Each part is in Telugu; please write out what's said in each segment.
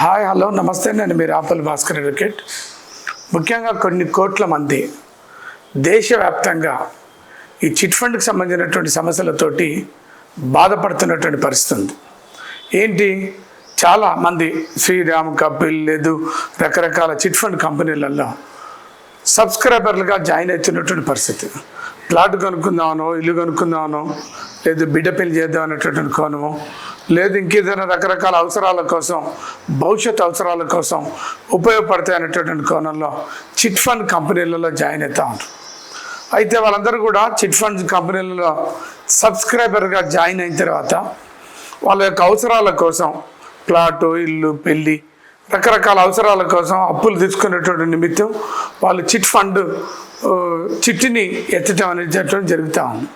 హాయ్ హలో నమస్తే. నేను మీరు ఆపల్ భాస్కర్ అడ్వకేట్. ముఖ్యంగా కొన్ని కోట్ల మంది దేశవ్యాప్తంగా ఈ చిట్ ఫండ్కి సంబంధించినటువంటి సమస్యలతోటి బాధపడుతున్నటువంటి పరిస్థితి ఉంది. ఏంటి? చాలా మంది శ్రీరామ్ కపిల్ లేదు రకరకాల చిట్ ఫండ్ కంపెనీలలో సబ్స్క్రైబర్లుగా జాయిన్ అవుతున్నటువంటి పరిస్థితి. ప్లాట్ కొనుక్కుందామనో ఇల్లు కొనుక్కుందామనో లేదు బిడ్డ పెళ్ళి చేద్దాం అనేటటువంటి కోణము లేదు ఇంకేదైనా రకరకాల అవసరాల కోసం భవిష్యత్ అవసరాల కోసం ఉపయోగపడతాయి అనేటటువంటి కోణంలో చిట్ ఫండ్ కంపెనీలలో జాయిన్ అవుతా ఉంటారు. అయితే వాళ్ళందరూ కూడా చిట్ ఫండ్ కంపెనీలలో సబ్స్క్రైబర్గా జాయిన్ అయిన తర్వాత వాళ్ళ యొక్క అవసరాల కోసం ప్లాటు ఇల్లు పెళ్ళి రకరకాల అవసరాల కోసం అప్పులు తీసుకునేటువంటి నిమిత్తం వాళ్ళు చిట్ ఫండ్ చిట్టిని ఎత్తటం అనేది జరుగుతూ ఉంది.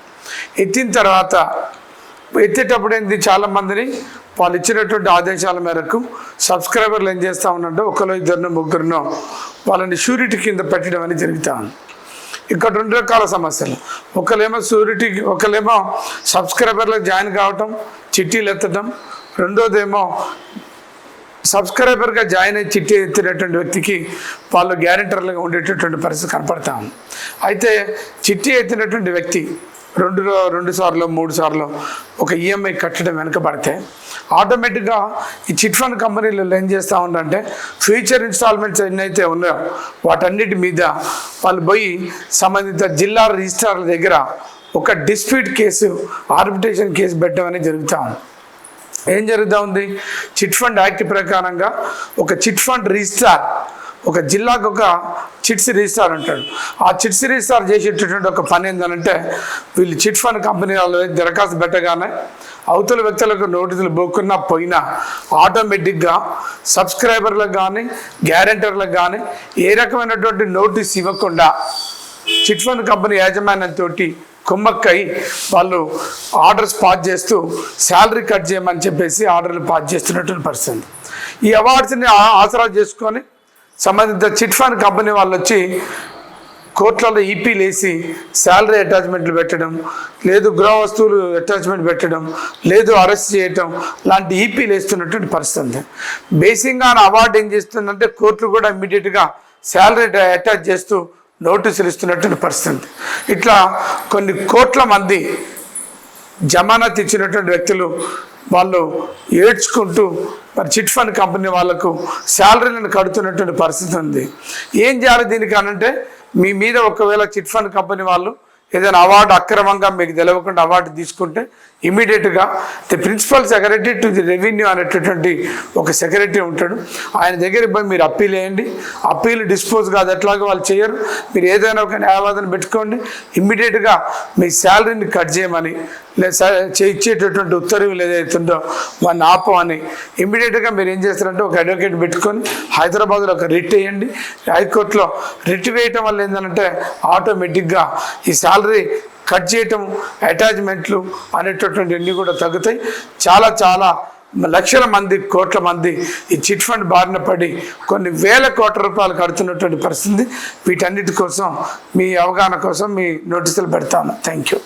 ఎత్తిన తర్వాత ఎత్తేటప్పుడు ఏంది? చాలామందిని వాళ్ళు ఇచ్చినటువంటి ఆదేశాల మేరకు సబ్స్క్రైబర్లు ఏం చేస్తూ ఉన్నట్టు ఒకరు ఇద్దరినో ముగ్గురునో వాళ్ళని షూరిటీ కింద పెట్టడం అనేది జరుగుతూ ఉంది. ఇక్కడ రెండు రకాల సమస్యలు. ఒకలేమో షూరిటీ ఒకలేమో సబ్స్క్రైబర్లకు జాయిన్ కావటం చిట్టీలు ఎత్తడం రెండోదేమో సబ్స్క్రైబర్గా జాయిన్ అయ్యి చిట్టి ఎత్తినటువంటి వ్యక్తికి వాళ్ళు గ్యారెంటర్లుగా ఉండేటటువంటి పరిస్థితి కనపడతా ఉంది. అయితే చిట్టి ఎత్తినటువంటి వ్యక్తి రెండు రెండు సార్లు మూడు సార్లు ఒక ఈఎంఐ కట్టడం వెనకబడితే ఆటోమేటిక్గా ఈ చిట్ ఫండ్ కంపెనీలు ఏం చేస్తూ ఉందంటే ఫ్యూచర్ ఇన్స్టాల్మెంట్స్ ఎన్నైతే ఉన్నాయో వాటన్నిటి మీద వాళ్ళు పోయి సంబంధిత జిల్లా రిజిస్ట్రార్ల దగ్గర ఒక డిస్ప్యూట్ కేసు ఆర్బిటేషన్ కేసు పెట్టడం అనేది జరుగుతూ ఉంది. ఏం జరుగుతూ ఉంది? చిట్ ఫండ్ యాక్ట్ ప్రకారంగా ఒక చిట్ ఫండ్ రిజిస్ట్రార్ ఒక జిల్లాకు ఒక చిట్స్ రిజిస్టార్ అంటాడు ఆ చిట్స్ రిజిస్టార్ చేసేటటువంటి ఒక పని ఏంటంటే వీళ్ళు చిట్ ఫండ్ కంపెనీ వాళ్ళు దరఖాస్తు పెట్టగానే అవతల వ్యక్తులకు నోటీసులు పోకున్నా పోయినా ఆటోమేటిక్గా సబ్స్క్రైబర్లకు కానీ గ్యారెంటర్లకు కానీ ఏ రకమైనటువంటి నోటీస్ ఇవ్వకుండా చిట్ ఫండ్ కంపెనీ యాజమాన్యంతో కుమ్మక్కై వాళ్ళు ఆర్డర్స్ పాస్ చేస్తూ శాలరీ కట్ చేయమని చెప్పేసి ఆర్డర్లు పాస్ చేస్తున్నటువంటి పరిస్థితి. ఈ అవార్డ్స్ని ఆసరా చేసుకొని సంబంధిత చిట్ ఫండ్ కంపెనీ వాళ్ళు వచ్చి కోర్టులలో ఈపీలు వేసి శాలరీ అటాచ్మెంట్లు పెట్టడం లేదు గృహ వస్తువులు అటాచ్మెంట్ పెట్టడం లేదు అరెస్ట్ చేయటం లాంటి ఈపీలు వేస్తున్నటువంటి పరిస్థితి. ఉంది బేసిక్గా అవార్డు ఏం చేస్తుందంటే కోర్టులు కూడా ఇమ్మీడియట్గా శాలరీ అటాచ్ చేస్తూ నోటీసులు ఇస్తున్నటువంటి పరిస్థితి. ఇట్లా కొన్ని కోట్ల మంది జమానత్ ఇచ్చినటువంటి వ్యక్తులు వాళ్ళు ఏడ్చుకుంటూ మరి చిట్ ఫండ్ కంపెనీ వాళ్ళకు శాలరీలను కడుతున్నటువంటి పరిస్థితి ఉంది. ఏం చేయాలి దీనికి అనంటే మీ మీద ఒకవేళ చిట్ ఫండ్ కంపెనీ వాళ్ళు ఏదైనా అవార్డు అక్రమంగా మీకు తెలవకుండా అవార్డు తీసుకుంటే ఇమీడియట్గా the principal secretary to the revenue అనేటటువంటి ఒక సెక్రటరీ ఉంటాడు. ఆయన దగ్గర పోయి మీరు అప్పీల్ వేయండి అప్పీల్ డిస్పోజ్ కాదు ఎట్లాగో వాళ్ళు చేయరు. మీరు ఏదైనా ఒక న్యాయవాదం పెట్టుకోండి. ఇమ్మీడియట్గా మీ శాలరీని కట్ చేయమని లేదా ఇచ్చేటటువంటి ఉత్తర్వులు ఏదైతుందో వాడిని ఆపమని ఇమ్మీడియట్గా మీరు ఏం చేస్తారంటే ఒక అడ్వకేట్ పెట్టుకొని హైదరాబాద్లో ఒక రిట్ వేయండి. హైకోర్టులో రిట్ వేయటం వల్ల ఏంటంటే ఆటోమేటిక్గా ఈ శాలరీ కట్ చేయటం అటాచ్మెంట్లు అనేటటువంటి అన్నీ కూడా తగ్గుతాయి. చాలా చాలా లక్షల మంది కోట్ల మంది ఈ చిట్ ఫండ్ బారిన పడి కొన్ని వేల కోట్ల రూపాయలు కడుతున్నటువంటి పరిస్థితి. వీటన్నిటి కోసం మీ అవగాహన కోసం మీ నోటీసులు పెడతాను. Thank you